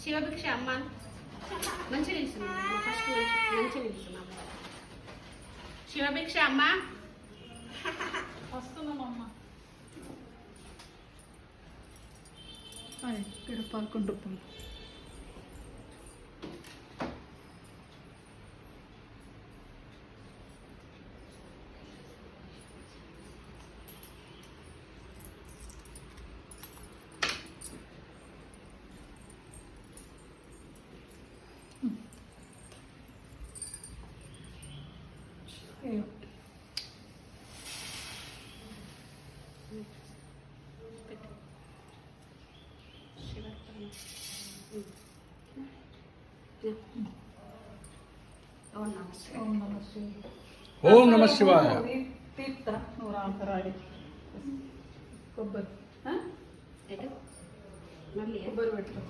శివభిక్ష అమ్మ. మంచిగా నిలుస్తున్నాం ఫస్ట్ మంచిగా నిలుస్తున్నాం శివభిక్ష అమ్మ. వస్తున్నామమ్మా ఇక్కడ పదకొండు ఓం నమః శివాయ. ఓం నమ శివాయ ఓం నమ శివాయ తీర్థ నువ్వు రాంతరాడి కొబ్బరి కొబ్బరి పెట్టు.